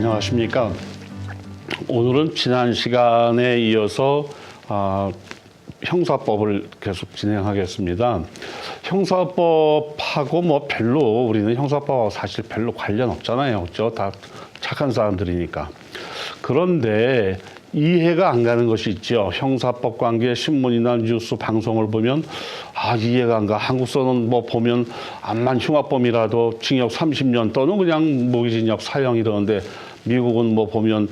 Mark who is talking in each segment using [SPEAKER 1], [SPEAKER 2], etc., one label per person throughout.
[SPEAKER 1] 안녕하십니까. 오늘은 지난 시간에 이어서 아, 형사법을 계속 진행하겠습니다. 형사법하고 뭐 별로 우리는 형사법하고 사실 별로 관련 없잖아요. 그죠? 다 착한 사람들이니까. 그런데 이해가 안 가는 것이 있죠. 형사법 관계 신문이나 뉴스 방송을 보면 아 이해가 안 가. 한국서는 뭐 보면 암만 흉악범이라도 징역 30년 또는 그냥 무기징역 사형 이러는데 미국은 뭐 보면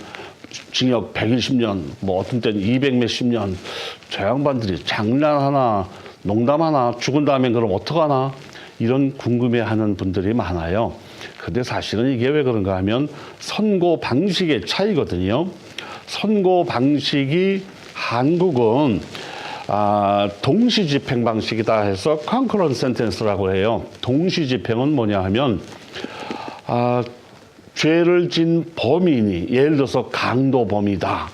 [SPEAKER 1] 징역 120년, 뭐 어떤 때는 200 몇십 년. 저 양반들이 장난 하나 농담 하나 죽은 다음에 그럼 어떡하나 이런 궁금해 하는 분들이 많아요. 근데 사실은 이게 왜 그런가 하면 선고 방식의 차이거든요. 선고 방식이 한국은 아, 동시 집행 방식이다 해서 concurrent sentence라고 해요. 동시 집행은 뭐냐 하면 아, 죄를 진 범인이 예를 들어서 강도 범이다.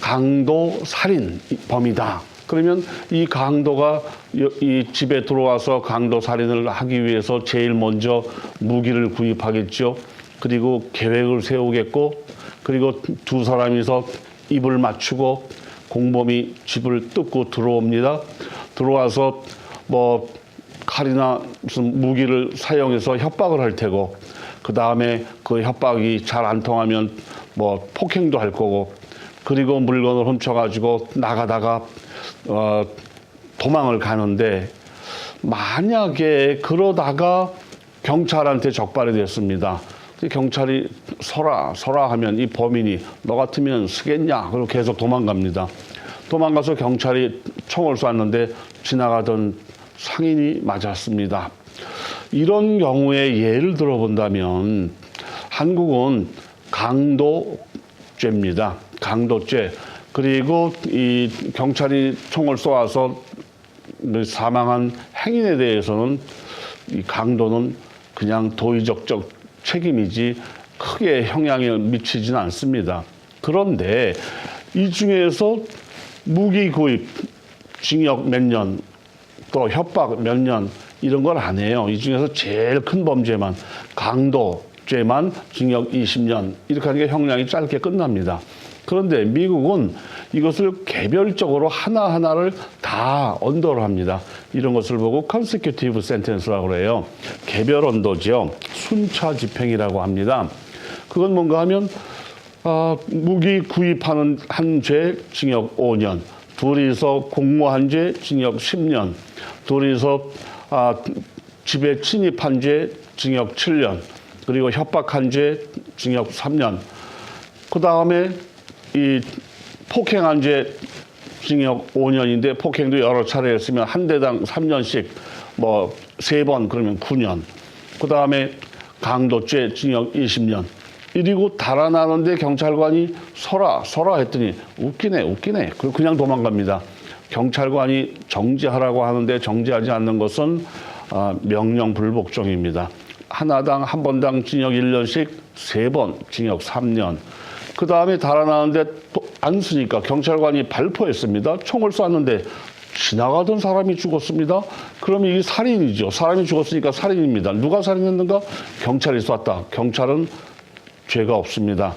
[SPEAKER 1] 강도 살인 범이다. 그러면 이 강도가 이 집에 들어와서 강도 살인을 하기 위해서 제일 먼저 무기를 구입하겠죠. 그리고 계획을 세우겠고, 그리고 두 사람이서 입을 맞추고 공범이 집을 뜯고 들어옵니다. 들어와서 뭐 칼이나 무슨 무기를 사용해서 협박을 할 테고, 그 다음에 그 협박이 잘 안 통하면 뭐 폭행도 할 거고, 그리고 물건을 훔쳐가지고 나가다가 어, 도망을 가는데 만약에 그러다가 경찰한테 적발이 됐습니다. 경찰이 서라 서라 하면 이 범인이 너 같으면 쓰겠냐 그리고 계속 도망갑니다. 도망가서 경찰이 총을 쐈는데 지나가던 상인이 맞았습니다. 이런 경우에 예를 들어 본다면 한국은 강도죄입니다. 강도죄. 그리고 이 경찰이 총을 쏘아서 사망한 행인에 대해서는 이 강도는 그냥 도의적적 책임이지 크게 영향을 미치지는 않습니다. 그런데 이 중에서 무기 구입, 징역 몇 년, 또 협박 몇 년 이런 걸 안 해요. 이 중에서 제일 큰 범죄만 강도죄만 징역 20년 이렇게 하는 게 형량이 짧게 끝납니다. 그런데 미국은 이것을 개별적으로 하나하나를 다 언더로 합니다. 이런 것을 보고 컨세큐티브 센텐스라고 해요. 개별 언더죠. 순차 집행이라고 합니다. 그건 뭔가 하면 아, 무기 구입하는 한 죄 징역 5년, 둘이서 공모한 죄 징역 10년, 둘이서 아, 집에 침입한 죄 징역 7년, 그리고 협박한 죄 징역 3년. 그 다음에 이 폭행한 죄 징역 5년인데 폭행도 여러 차례 했으면 한 대당 3년씩 뭐 세 번 그러면 9년. 그 다음에 강도죄 징역 20년. 이리고 달아나는데 경찰관이 서라 서라 했더니 웃기네 웃기네 그리고 그냥 도망갑니다. 경찰관이 정지하라고 하는데 정지하지 않는 것은 아, 명령 불복종입니다. 하나당 한 번당 징역 1년씩 세 번 징역 3년. 그 다음에 달아나는데 또안 쓰니까 경찰관이 발포했습니다. 총을 쐈는데 지나가던 사람이 죽었습니다. 그러면 이게 살인이죠. 사람이 죽었으니까 살인입니다. 누가 살인했는가? 경찰이 쐈다. 경찰은 죄가 없습니다.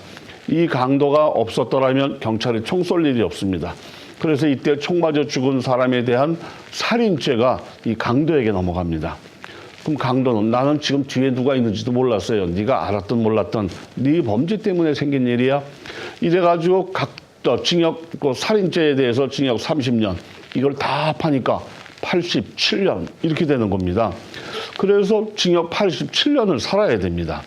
[SPEAKER 1] 이 강도가 없었더라면 경찰이 총 쏠 일이 없습니다. 그래서 이때 총 맞아 죽은 사람에 대한 살인죄가 이 강도에게 넘어갑니다. 그럼 강도는 나는 지금 뒤에 누가 있는지도 몰랐어요. 네가 알았든 몰랐든 네 범죄 때문에 생긴 일이야. 이래 가지고 각 어, 징역 그 살인죄에 대해서 징역 30년 이걸 다 합하니까 87년 이렇게 되는 겁니다. 그래서 징역 87년을 살아야 됩니다.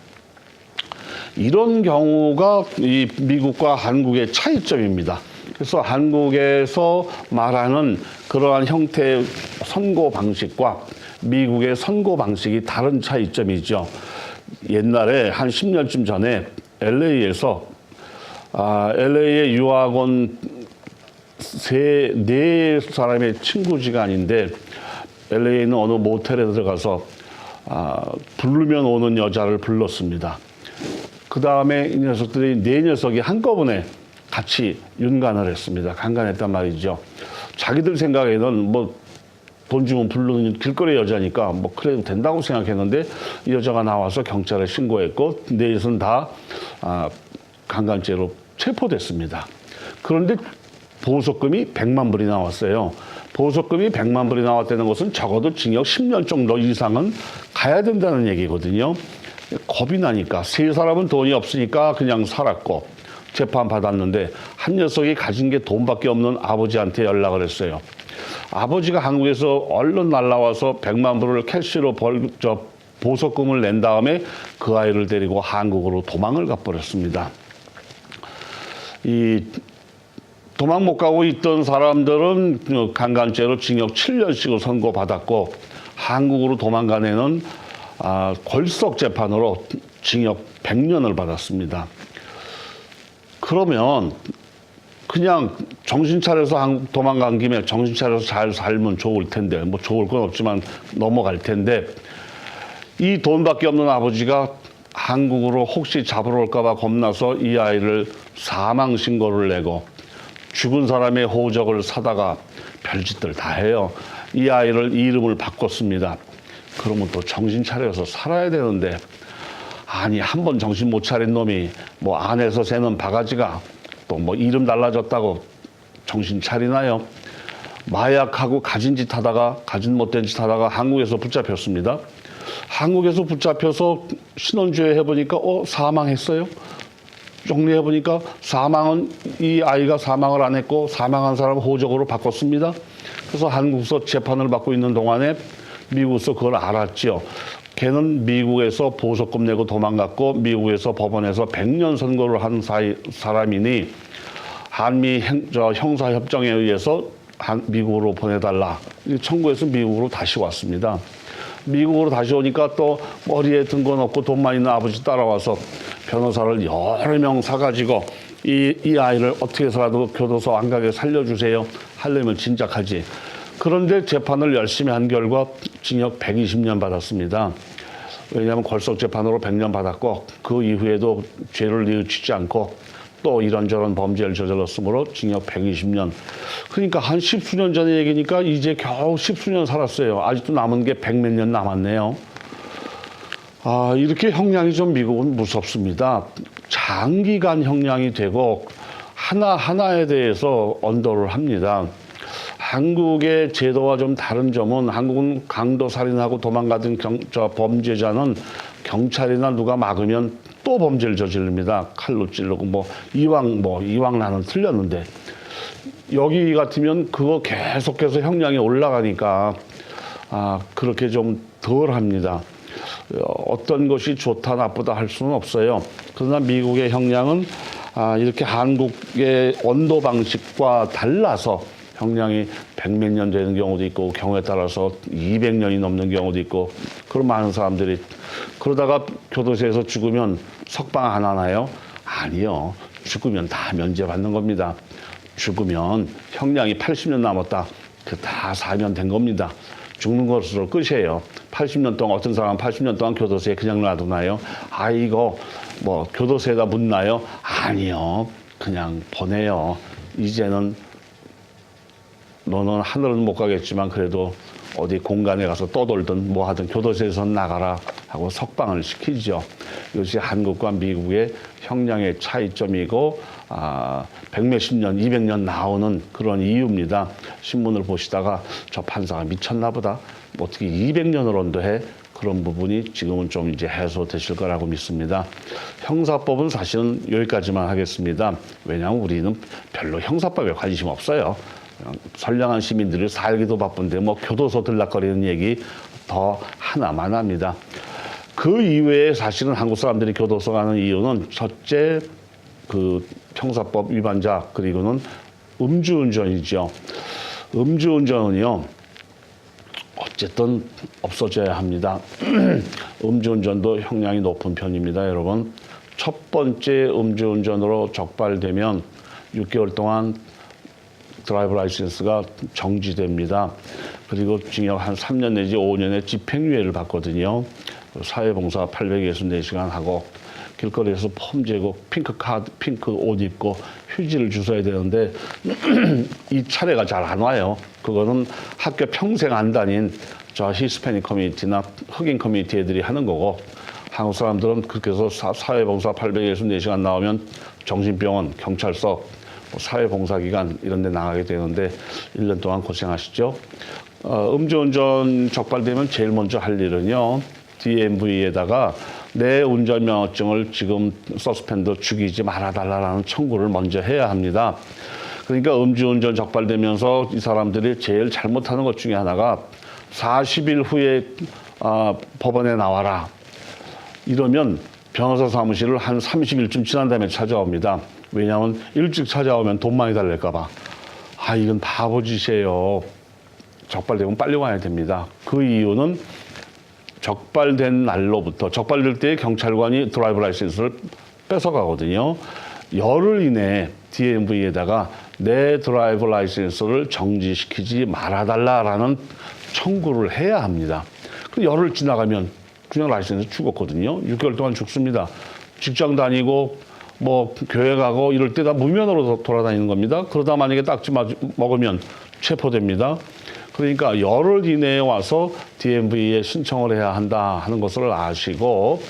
[SPEAKER 1] 이런 경우가 이 미국과 한국의 차이점입니다. 그래서 한국에서 말하는 그러한 형태의 선고 방식과 미국의 선고 방식이 다른 차이점이죠. 옛날에 한 10년쯤 전에 LA에서 아, LA의 유학원 세, 네 사람의 친구 지간인데 LA에 있는 어느 모텔에 들어가서 아, 부르면 오는 여자를 불렀습니다. 그 다음에 이 녀석들이 네 녀석이 한꺼번에 같이 윤간을 했습니다. 강간했단 말이죠. 자기들 생각에는 뭐 돈 주면 부르는 길거리 여자니까 뭐 그래도 된다고 생각했는데 이 여자가 나와서 경찰에 신고했고 네 녀석은 다 아, 강간죄로 체포됐습니다. 그런데 보석금이 100만 불이 나왔어요. 보석금이 100만 불이 나왔다는 것은 적어도 징역 10년 정도 이상은 가야 된다는 얘기거든요. 겁이 나니까 세 사람은 돈이 없으니까 그냥 살았고 재판 받았는데 한 녀석이 가진 게 돈밖에 없는 아버지한테 연락을 했어요. 아버지가 한국에서 얼른 날라와서 100만 불을 캐시로 벌, 저 보석금을 낸 다음에 그 아이를 데리고 한국으로 도망을 가버렸습니다. 이 도망 못 가고 있던 사람들은 그 강간죄로 징역 7년씩을 선고받았고 한국으로 도망간 애는 아, 골석 재판으로 징역 100년을 받았습니다. 그러면 그냥 정신 차려서 도망간 김에 정신 차려서 잘 살면 좋을 텐데 뭐 좋을 건 없지만 넘어갈 텐데 이 돈밖에 없는 아버지가 한국으로 혹시 잡으러 올까봐 겁나서 이 아이를 사망 신고를 내고 죽은 사람의 호적을 사다가 별짓들 다 해요. 이 아이를 이름을 바꿨습니다. 그러면 또 정신 차려서 살아야 되는데 아니 한 번 정신 못 차린 놈이 뭐 안에서 새는 바가지가 또 뭐 이름 달라졌다고 정신 차리나요? 마약하고 가진 짓 하다가 가진 못된 짓 하다가 한국에서 붙잡혔습니다. 한국에서 붙잡혀서 신원주의 해보니까 어 사망했어요. 정리해 보니까 사망은 이 아이가 사망을 안 했고 사망한 사람 호적으로 바꿨습니다. 그래서 한국서 재판을 받고 있는 동안에 미국에서 그걸 알았죠. 걔는 미국에서 보석금 내고 도망갔고 미국에서 법원에서 100년 선고를 한 사이, 사람이니 한미 행, 저 형사 협정에 의해서 한, 미국으로 보내달라. 이 청구해서 미국으로 다시 왔습니다. 미국으로 다시 오니까 또 머리에 든 건 없고 돈만 있는 아버지 따라와서 변호사를 여러 명 사가지고 이, 이 아이를 어떻게 해서라도 교도소 안 가게 살려주세요. 하려면 진작하지. 그런데 재판을 열심히 한 결과 징역 120년 받았습니다. 왜냐하면 골석 재판으로 100년 받았고 그 이후에도 죄를 뉘우치지 않고 또 이런저런 범죄를 저질렀으므로 징역 120년. 그러니까 한 십수년 전의 얘기니까 이제 겨우 십수년 살았어요. 아직도 남은 게 백 몇 년 남았네요. 아, 이렇게 형량이 좀 미국은 무섭습니다. 장기간 형량이 되고 하나하나에 대해서 언도를 합니다. 한국의 제도와 좀 다른 점은 한국은 강도 살인하고 도망가던 경, 저 범죄자는 경찰이나 누가 막으면 또 범죄를 저지릅니다. 칼로 찌르고 뭐 이왕 뭐 이왕 나는 틀렸는데 여기 같으면 그거 계속해서 형량이 올라가니까 아 그렇게 좀 덜 합니다. 어, 어떤 것이 좋다 나쁘다 할 수는 없어요. 그러나 미국의 형량은 아, 이렇게 한국의 언도 방식과 달라서 형량이 백몇 년 되는 경우도 있고 경우에 따라서 200년이 넘는 경우도 있고 그런 많은 사람들이 그러다가 교도소에서 죽으면 석방 안 하나요? 아니요. 죽으면 다 면제받는 겁니다. 죽으면 형량이 80년 남았다. 그다 살면 된 겁니다. 죽는 것으로 끝이에요. 80년 동안 어떤 사람은 80년 동안 교도소에 그냥 놔두나요? 아 이거 뭐 교도소에다 묻나요? 아니요. 그냥 보내요. 이제는 너는 하늘은 못 가겠지만 그래도 어디 공간에 가서 떠돌든 뭐 하든 교도소에서 나가라 하고 석방을 시키죠. 이것이 한국과 미국의 형량의 차이점이고 아, 백몇십 년, 이백 년 나오는 그런 이유입니다. 신문을 보시다가 저 판사가 미쳤나 보다. 뭐 어떻게 200년을 언도해? 그런 부분이 지금은 좀 이제 해소되실 거라고 믿습니다. 형사법은 사실은 여기까지만 하겠습니다. 왜냐하면 우리는 별로 형사법에 관심 없어요. 선량한 시민들이 살기도 바쁜데 뭐 교도소 들락거리는 얘기 더 하나만 합니다. 그 이외에 사실은 한국 사람들이 교도소 가는 이유는 첫째 그 형사법 위반자 그리고는 음주운전이죠. 음주운전은요. 어쨌든 없어져야 합니다. 음주운전도 형량이 높은 편입니다, 여러분. 첫 번째 음주운전으로 적발되면 6개월 동안 드라이브 라이센스가 정지됩니다. 그리고 징역 한 3년 내지 5년의 집행유예를 받거든요. 사회봉사 864시간 하고 길거리에서 폼 재고 핑크 카드, 핑크 옷 입고 휴지를 주워야 되는데 이 차례가 잘 안 와요. 그거는 학교 평생 안 다닌 저 히스패닉 커뮤니티나 흑인 커뮤니티 애들이 하는 거고 한국 사람들은 그렇게 해서 사- 사회봉사 864시간 나오면 정신병원, 경찰서, 뭐 사회봉사기관 이런 데 나가게 되는데 1년 동안 고생하시죠. 어, 음주운전 적발되면 제일 먼저 할 일은요. DMV에다가 내 운전면허증을 지금 서스펜더 죽이지 말아달라는 청구를 먼저 해야 합니다. 그러니까 음주운전 적발되면서 이 사람들이 제일 잘못하는 것 중에 하나가 40일 후에 아, 법원에 나와라. 이러면 변호사 사무실을 한 30일쯤 지난 다음에 찾아옵니다. 왜냐하면 일찍 찾아오면 돈 많이 달랠까봐. 아, 이건 바보짓이에요. 적발되면 빨리 와야 됩니다. 그 이유는 적발된 날로부터 적발될 때 경찰관이 드라이브 라이센스를 뺏어가거든요. 열흘 이내에 DMV에다가 내 드라이브 라이센스를 정지시키지 말아달라라는 청구를 해야 합니다. 그 열흘 지나가면 그냥 라이센스 죽었거든요. 6개월 동안 죽습니다. 직장 다니고 뭐 교회 가고 이럴 때 다 무면허로 도- 돌아다니는 겁니다. 그러다 만약에 딱지 맞- 먹으면 체포됩니다. 그러니까 열흘 이내에 와서 DMV에 신청을 해야 한다 하는 것을 아시고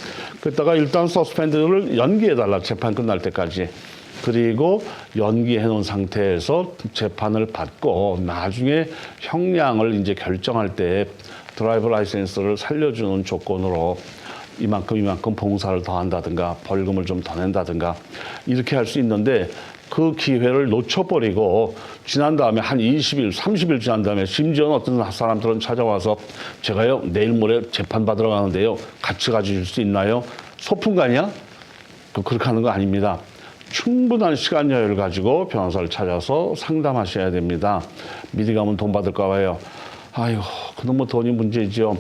[SPEAKER 1] 그랬다가 일단 서스펜드를 연기해달라 재판 끝날 때까지 그리고 연기해 놓은 상태에서 재판을 받고 나중에 형량을 이제 결정할 때 드라이브 라이센스를 살려주는 조건으로 이만큼 이만큼 봉사를 더 한다든가 벌금을 좀 더 낸다든가 이렇게 할 수 있는데 그 기회를 놓쳐버리고 지난 다음에 한 20일, 30일 지난 다음에 심지어는 어떤 사람들은 찾아와서 제가요 내일 모레 재판 받으러 가는데요 같이 가주실 수 있나요? 소풍가냐? 그 그렇게 하는 거 아닙니다. 충분한 시간 여유를 가지고 변호사를 찾아서 상담하셔야 됩니다. 미리 가면 돈 받을까 봐요. 아유, 그놈의 뭐 돈이 문제지요.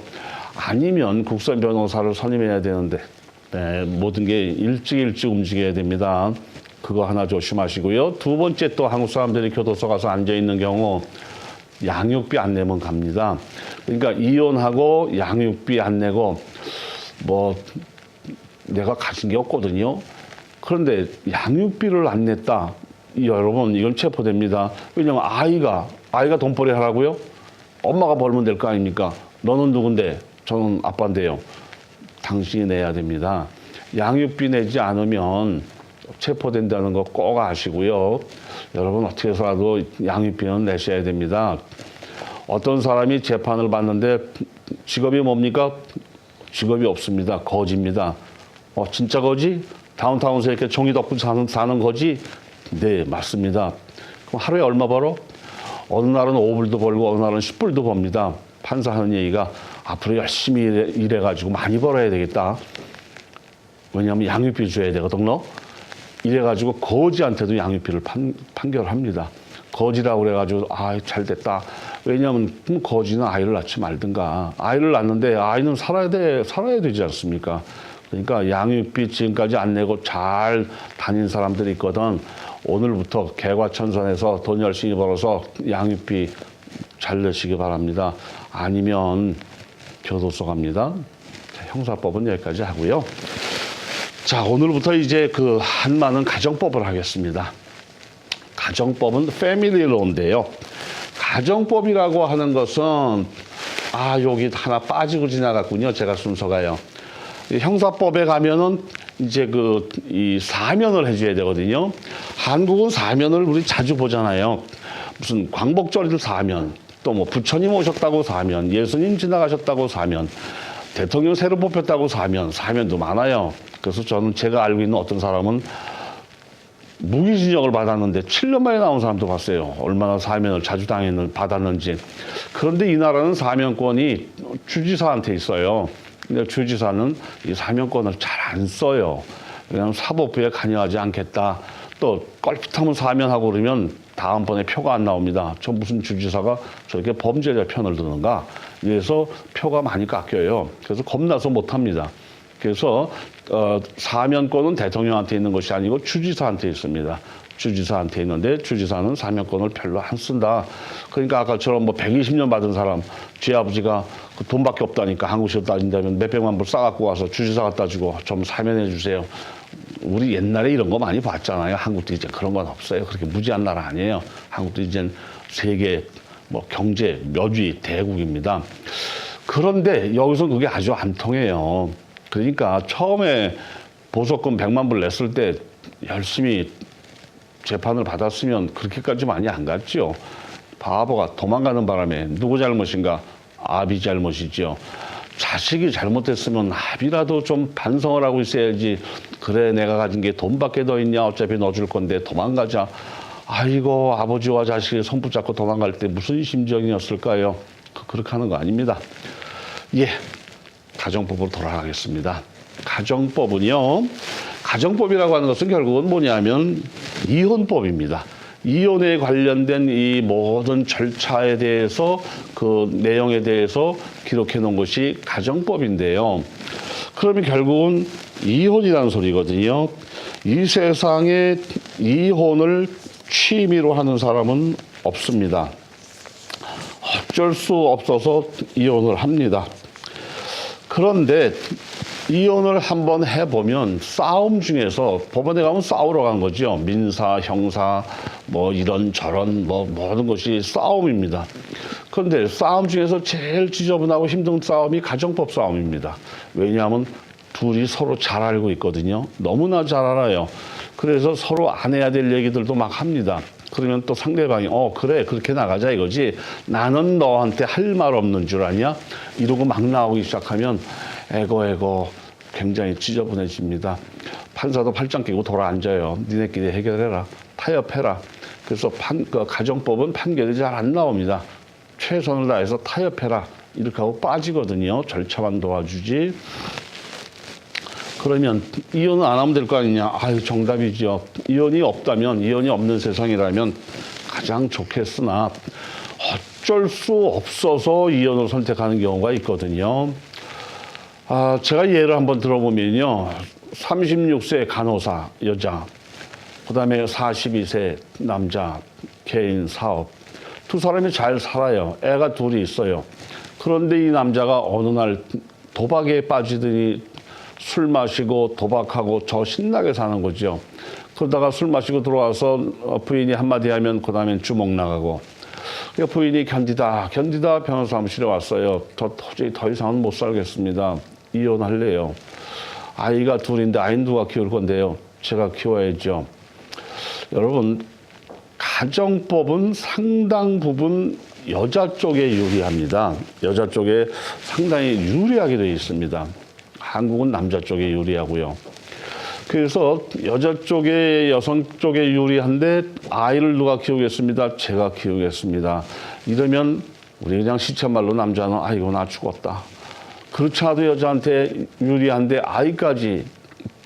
[SPEAKER 1] 아니면 국선 변호사를 선임해야 되는데 네, 모든 게 일찍 일찍 움직여야 됩니다. 그거 하나 조심하시고요. 두 번째 또 한국 사람들이 교도소 가서 앉아 있는 경우 양육비 안 내면 갑니다. 그러니까 이혼하고 양육비 안 내고 뭐 내가 가진 게 없거든요. 그런데 양육비를 안 냈다. 이 여러분 이건 체포됩니다. 왜냐면 아이가 아이가 돈벌이 하라고요? 엄마가 벌면 될 거 아닙니까? 너는 누군데? 저는 아빠인데요. 당신이 내야 됩니다. 양육비 내지 않으면 체포된다는 거 꼭 아시고요. 여러분 어떻게 해서라도 양육비는 내셔야 됩니다. 어떤 사람이 재판을 받는데 직업이 뭡니까? 직업이 없습니다. 거지입니다. 어, 진짜 거지? 다운타운에서 이렇게 종이 덮고 사는, 사는 거지? 네, 맞습니다. 그럼 하루에 얼마 벌어? 어느 날은 5불도 벌고 어느 날은 10불도 법니다. 판사 하는 얘기가 앞으로 열심히 일해, 일해가지고 많이 벌어야 되겠다. 왜냐하면 양육비 줘야 되거든, 너? 이래가지고 거지한테도 양육비를 판, 판결합니다. 거지라고 그래가지고 아 잘 됐다. 왜냐하면 거지는 아이를 낳지 말든가. 아이를 낳는데 아이는 살아야 돼 살아야 되지 않습니까? 그러니까 양육비 지금까지 안 내고 잘 다닌 사람들이 있거든. 오늘부터 개과천선해서 돈 열심히 벌어서 양육비 잘 내시기 바랍니다. 아니면 교도소 갑니다. 자, 형사법은 여기까지 하고요. 자, 오늘부터 이제 그 한마는 가정법을 하겠습니다. 가정법은 패밀리로인데요. 가정법이라고 하는 것은 아, 여기 하나 빠지고 지나갔군요. 제가 순서가요. 이 형사법에 가면은 이제 그 이 사면을 해줘야 되거든요. 한국은 사면을 우리 자주 보잖아요. 무슨 광복절일 사면, 또 뭐 부처님 오셨다고 사면, 예수님 지나가셨다고 사면, 대통령 새로 뽑혔다고 사면, 사면도 많아요. 그래서 저는 제가 알고 있는 어떤 사람은 무기징역을 받았는데 7년 만에 나온 사람도 봤어요. 얼마나 사면을 자주 당했는 받았는지. 그런데 이 나라는 사면권이 주지사한테 있어요. 근데 주지사는 이 사면권을 잘 안 써요. 왜냐하면 사법부에 관여하지 않겠다. 또 껄핏하면 사면하고 그러면 다음번에 표가 안 나옵니다. 저 무슨 주지사가 저렇게 범죄자 편을 드는가? 이래서 표가 많이 깎여요. 그래서 겁나서 못합니다. 그래서 어, 사면권은 대통령한테 있는 것이 아니고 주지사한테 있습니다. 주지사한테 있는데 주지사는 사면권을 별로 안 쓴다. 그러니까 아까처럼 뭐 120년 받은 사람 쥐 아버지가 그 돈밖에 없다니까 한국식으로 따진다면 몇백만 불 싸갖고 와서 주지사 갖다 주고 좀 사면해 주세요. 우리 옛날에 이런 거 많이 봤잖아요. 한국도 이제 그런 건 없어요. 그렇게 무지한 나라 아니에요. 한국도 이제 세계 뭐 경제 묘지 대국입니다. 그런데 여기서 그게 아주 안 통해요. 그러니까 처음에 보석금 100만 불 냈을 때 열심히 재판을 받았으면 그렇게까지 많이 안 갔죠. 바보가 도망가는 바람에 누구 잘못인가? 아비 잘못이죠. 자식이 잘못했으면 아비라도 좀 반성을 하고 있어야지. 그래 내가 가진 게 돈밖에 더 있냐? 어차피 넣어줄 건데 도망가자. 아이고 아버지와 자식이 손 붙잡고 도망갈 때 무슨 심정이었을까요? 그- 그렇게 하는 거 아닙니다. 예, 가정법으로 돌아가겠습니다. 가정법은요, 가정법이라고 하는 것은 결국은 뭐냐면 이혼법입니다. 이혼에 관련된 이 모든 절차에 대해서 그 내용에 대해서 기록해 놓은 것이 가정법인데요. 그러면 결국은 이혼이라는 소리거든요. 이 세상에 이혼을 취미로 하는 사람은 없습니다. 어쩔 수 없어서 이혼을 합니다. 그런데 이혼을 한번 해보면 싸움 중에서 법원에 가면 싸우러 간 거죠. 민사, 형사, 뭐 이런 저런 뭐 모든 것이 싸움입니다. 그런데 싸움 중에서 제일 지저분하고 힘든 싸움이 가정법 싸움입니다. 왜냐하면 둘이 서로 잘 알고 있거든요. 너무나 잘 알아요. 그래서 서로 안 해야 될 얘기들도 막 합니다. 그러면 또 상대방이 어 그래 그렇게 나가자 이거지 나는 너한테 할 말 없는 줄 아냐 이러고 막 나오기 시작하면 에고 에고 굉장히 지저분해집니다 판사도 팔짱 끼고 돌아 앉아요 니네끼리 해결해라 타협해라 그래서 판, 그 가정법은 판결이 잘 안 나옵니다. 최선을 다해서 타협해라. 이렇게 하고 빠지거든요. 절차만 도와주지. 그러면 이혼은 안 하면 될 거 아니냐? 아유 정답이죠. 이혼이 없다면 이혼이 없는 세상이라면 가장 좋겠으나? 어쩔 수 없어서 이혼을 선택하는 경우가 있거든요. 아 제가 예를 한번 들어보면요, 36세 간호사 여자, 그 다음에 42세 남자 개인 사업 두 사람이 잘 살아요. 애가 둘이 있어요. 그런데 이 남자가 어느 날 도박에 빠지더니 술 마시고 도박하고 저 신나게 사는 거죠. 그러다가 술 마시고 들어와서 어, 부인이 한마디 하면 그 다음엔 주먹 나가고. 그러니까 부인이 견디다 견디다 변호사 사무실에 왔어요. 저 도저히 더 이상은 못 살겠습니다. 이혼할래요. 아이가 둘인데 아이는 누가 키울 건데요. 제가 키워야죠. 여러분 가정법은 상당 부분 여자 쪽에 유리합니다. 여자 쪽에 상당히 유리하게 되어 있습니다. 한국은 남자 쪽에 유리하고요. 그래서 여자 쪽에 여성 쪽에 유리한데 아이를 누가 키우겠습니다. 제가 키우겠습니다. 이러면 우리 그냥 시체말로 남자는 아이고 나 죽었다. 그렇지 않아도 여자한테 유리한데 아이까지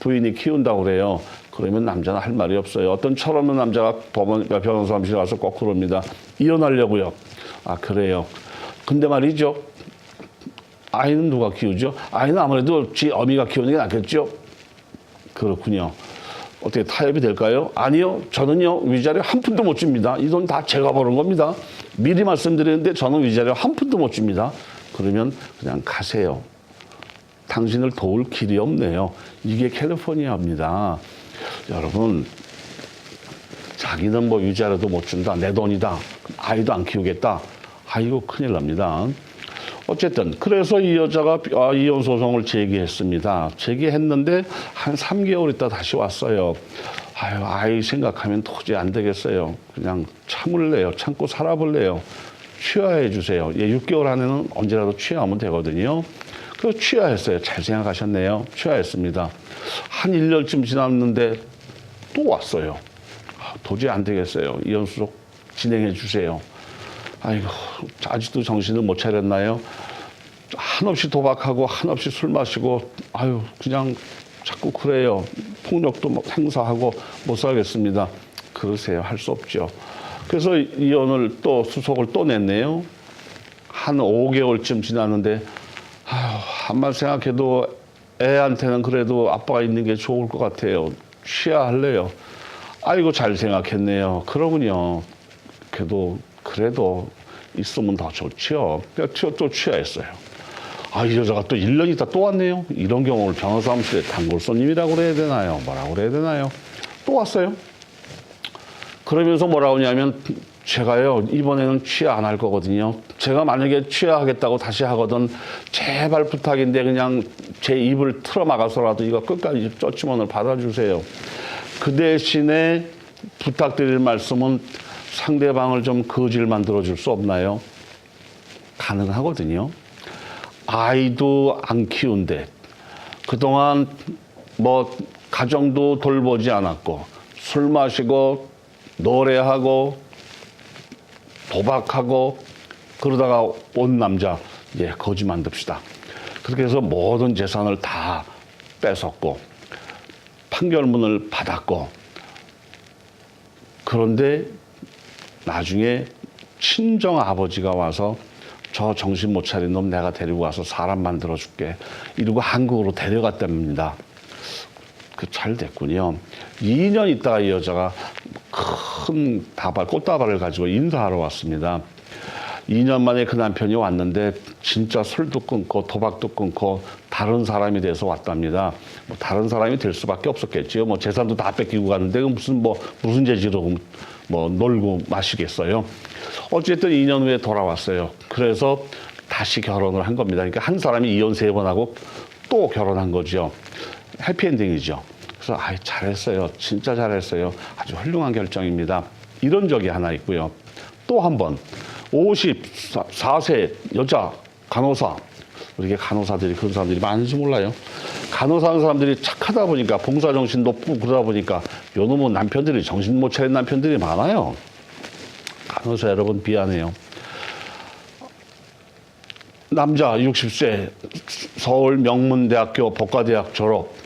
[SPEAKER 1] 부인이 키운다고 그래요. 그러면 남자는 할 말이 없어요. 어떤 철없는 남자가 법원 변호사 사무실 가서 꼭 그럽니다. 이혼하려고요. 아 그래요. 근데 말이죠. 아이는 누가 키우죠? 아이는 아무래도 지 어미가 키우는 게 낫겠죠? 그렇군요. 어떻게 타협이 될까요? 아니요. 저는요, 위자료 한 푼도 못 줍니다. 이 돈 다 제가 버는 겁니다. 미리 말씀드리는데 저는 위자료 한 푼도 못 줍니다. 그러면 그냥 가세요. 당신을 도울 길이 없네요. 이게 캘리포니아입니다. 여러분, 자기는 뭐 위자료도 못 준다. 내 돈이다. 아이도 안 키우겠다. 아이고, 큰일 납니다. 어쨌든 그래서 이 여자가 아, 이혼 소송을 제기했습니다. 제기했는데 한 3개월 있다 다시 왔어요. 아유 아이 생각하면 도저히 안 되겠어요. 그냥 참을래요. 참고 살아볼래요. 취하해 주세요. 예, 6개월 안에는 언제라도 취하면 되거든요. 그래서 취하했어요. 잘 생각하셨네요. 취하했습니다. 한 1년쯤 지났는데 또 왔어요. 아, 도저히 안 되겠어요. 소송 진행해 주세요. 아이고 아직도 정신을 못 차렸나요? 한없이 도박하고 한없이 술 마시고 아유 그냥 자꾸 그래요. 폭력도 막 행사하고 못 살겠습니다. 그러세요. 할 수 없죠. 그래서 이혼을 또 수속을 또 냈네요. 한 5개월쯤 지났는데 한말 생각해도 애한테는 그래도 아빠가 있는 게 좋을 것 같아요. 취하할래요. 아이고 잘 생각했네요. 그러군요. 그래도 그래도 있으면 더 좋지요. 그래서 또 취하했어요. 아, 이 여자가 또 1년 있다 또 왔네요. 이런 경우를 변호사 사무실에 단골 손님이라고 그래야 되나요? 뭐라고 그래야 되나요? 또 왔어요. 그러면서 뭐라고 하냐면 제가요 이번에는 취하 안 할 거거든요. 제가 만약에 취하하겠다고 다시 하거든 제발 부탁인데 그냥 제 입을 틀어 막아서라도 이거 끝까지 쩌치문을 받아주세요. 그 대신에 부탁드릴 말씀은 상대방을 좀 거질 만들어 줄 수 없나요? 가능하거든요. 아이도 안 키운데 그동안 뭐 가정도 돌보지 않았고 술 마시고 노래하고 도박하고 그러다가 온 남자 예 거지 만듭시다. 그렇게 해서 모든 재산을 다 뺏었고 판결문을 받았고 그런데 나중에 친정 아버지가 와서 저 정신 못 차린 놈 내가 데리고 와서 사람 만들어 줄게 이러고 한국으로 데려갔답니다. 그 잘 됐군요. 2년 있다가 이 여자가 큰 다발, 꽃다발을 가지고 인사하러 왔습니다. 2년 만에 그 남편이 왔는데 진짜 술도 끊고 도박도 끊고 다른 사람이 돼서 왔답니다. 뭐 다른 사람이 될 수밖에 없었겠지요. 뭐 재산도 다 뺏기고 갔는데 그 무슨 뭐 무슨 재지로 뭐 놀고 마시겠어요. 어쨌든 2년 후에 돌아왔어요. 그래서 다시 결혼을 한 겁니다. 그러니까 한 사람이 이혼 세 번 하고 또 결혼한 거죠. 해피엔딩이죠. 그래서 아 잘했어요. 진짜 잘했어요. 아주 훌륭한 결정입니다. 이런 적이 하나 있고요. 또 한 번 54세 여자 간호사 우리 간호사들이 그런 사람들이 많은지 몰라요. 간호사 하는 사람들이 착하다 보니까 봉사 정신 높고 그러다 보니까 요놈은 남편들이 정신 못 차린 남편들이 많아요. 간호사 여러분 미안해요. 남자 60세 서울 명문대학교 법과대학 졸업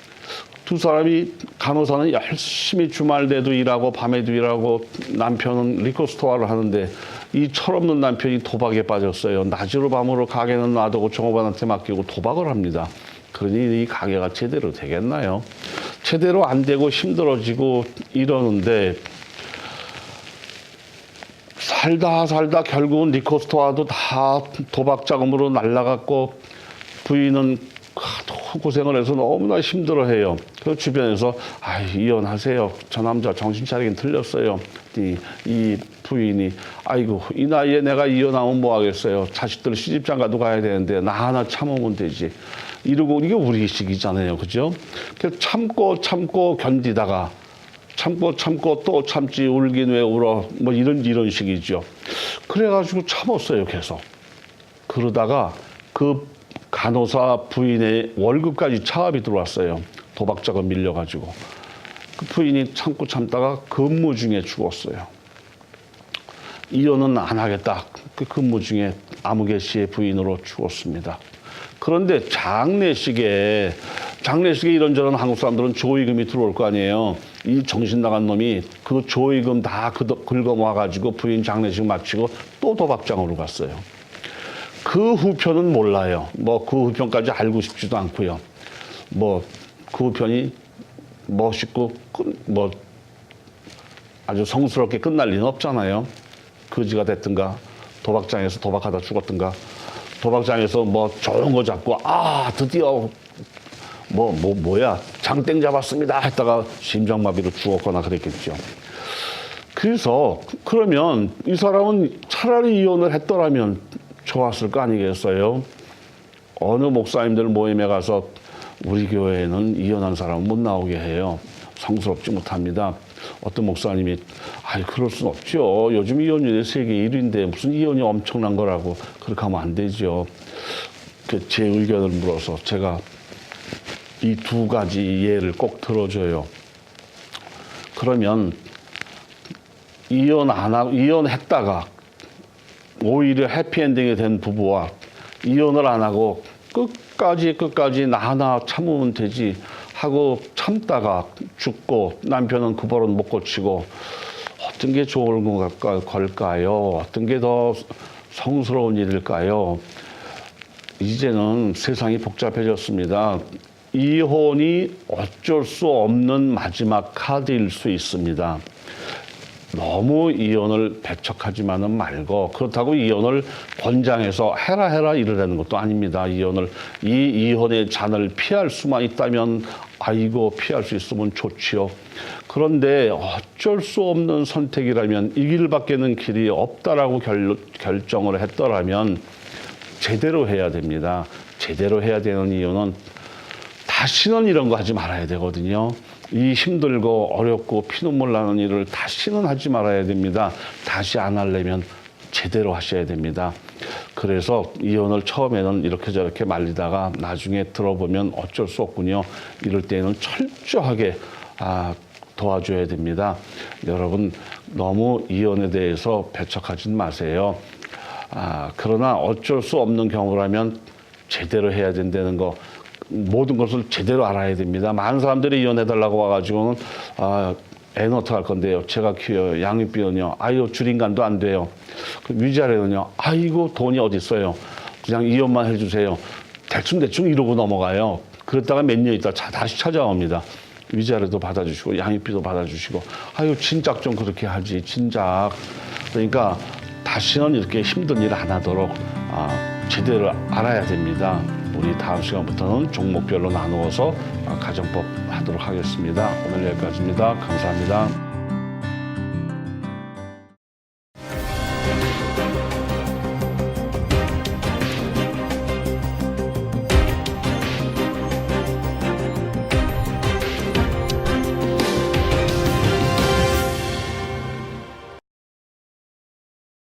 [SPEAKER 1] 두 사람이 간호사는 열심히 주말에도 일하고 밤에도 일하고 남편은 리코스토어를 하는데 이 철없는 남편이 도박에 빠졌어요. 낮으로 밤으로 가게는 놔두고 종업원한테 맡기고 도박을 합니다. 그러니 이 가게가 제대로 되겠나요? 제대로 안 되고 힘들어지고 이러는데 살다 살다 결국은 리코스토아도 다 도박 자금으로 날라갔고 부인은 고생을 해서 너무나 힘들어해요. 그 주변에서 아 이혼하세요. 저 남자 정신 차리긴 틀렸어요. 이, 이 부인이 아이고 이 나이에 내가 이혼하면 뭐 하겠어요. 자식들 시집장가도 가야 되는데 나 하나 참으면 되지. 이러고 이게 우리식이잖아요, 그죠? 참고 참고 견디다가 참고 참고 또 참지 울긴 왜 울어 뭐 이런 이런 식이죠. 그래가지고 참았어요 계속. 그러다가 그 간호사 부인의 월급까지 차압이 들어왔어요. 도박자금 밀려가지고 그 부인이 참고 참다가 근무 중에 죽었어요. 이혼은 안 하겠다. 그 근무 중에 아무개 씨의 부인으로 죽었습니다. 그런데 장례식에 장례식에 이런저런 한국 사람들은 조의금이 들어올 거 아니에요. 이 정신 나간 놈이 그 조의금 다 긁어모아 가지고 부인 장례식 마치고 또 도박장으로 갔어요. 그 후편은 몰라요. 뭐 그 후편까지 알고 싶지도 않고요. 뭐 그 후편이 멋있고 뭐 아주 성스럽게 끝날 리는 없잖아요. 거지가 됐든가 도박장에서 도박하다 죽었든가 도박장에서 뭐 좋은 거 잡고 아 드디어 뭐, 뭐, 뭐야, 장땡 잡았습니다. 했다가 심장마비로 죽었거나 그랬겠죠. 그래서, 그러면 이 사람은 차라리 이혼을 했더라면 좋았을 거 아니겠어요? 어느 목사님들 모임에 가서 우리 교회에는 이혼한 사람은 못 나오게 해요. 성스럽지 못합니다. 어떤 목사님이, 아이, 그럴 순 없죠. 요즘 이혼율이 세계 1위인데 무슨 이혼이 엄청난 거라고 그렇게 하면 안 되죠. 그 제 의견을 물어서 제가 이 두 가지 예를 꼭 들어줘요. 그러면 이혼 안 하고 이혼했다가 오히려 해피엔딩이 된 부부와 이혼을 안 하고 끝까지 끝까지 나 하나 참으면 되지 하고 참다가 죽고 남편은 그 버릇 못 고치고 어떤 게 좋은 걸까요? 어떤 게 더 성스러운 일일까요? 이제는 세상이 복잡해졌습니다. 이혼이 어쩔 수 없는 마지막 카드일 수 있습니다. 너무 이혼을 배척하지만은 말고 그렇다고 이혼을 권장해서 해라 해라 이러라는 것도 아닙니다. 이혼을 이 이혼의 잔을 피할 수만 있다면 아이고 피할 수 있으면 좋지요. 그런데 어쩔 수 없는 선택이라면 이 길밖에는 길이 없다라고 결, 결정을 했더라면 제대로 해야 됩니다. 제대로 해야 되는 이유는 다시는 이런 거 하지 말아야 되거든요. 이 힘들고 어렵고 피눈물 나는 일을 다시는 하지 말아야 됩니다. 다시 안 하려면 제대로 하셔야 됩니다. 그래서 이혼을 처음에는 이렇게 저렇게 말리다가 나중에 들어보면 어쩔 수 없군요. 이럴 때는 철저하게 아, 도와줘야 됩니다. 여러분 너무 이혼에 대해서 배척하지 마세요. 아, 그러나 어쩔 수 없는 경우라면 제대로 해야 된다는 거 모든 것을 제대로 알아야 됩니다. 많은 사람들이 이혼해달라고 와가지고는 아, 애는 어떡할 건데요? 제가 키워요. 양육비는요. 아유 줄인간도 안 돼요. 그 위자료는요. 아이고 돈이 어디 있어요? 그냥 이혼만 해주세요. 대충 대충 이러고 넘어가요. 그랬다가 몇 년 있다 자, 다시 찾아옵니다. 위자료도 받아주시고 양육비도 받아주시고 아유 진작 좀 그렇게 하지 진작 그러니까 다시는 이렇게 힘든 일 안 하도록 아, 제대로 알아야 됩니다. 우리 다음 시간부터는 종목별로 나누어서 아, 가정법 하도록 하겠습니다. 오늘 여기까지입니다. 감사합니다.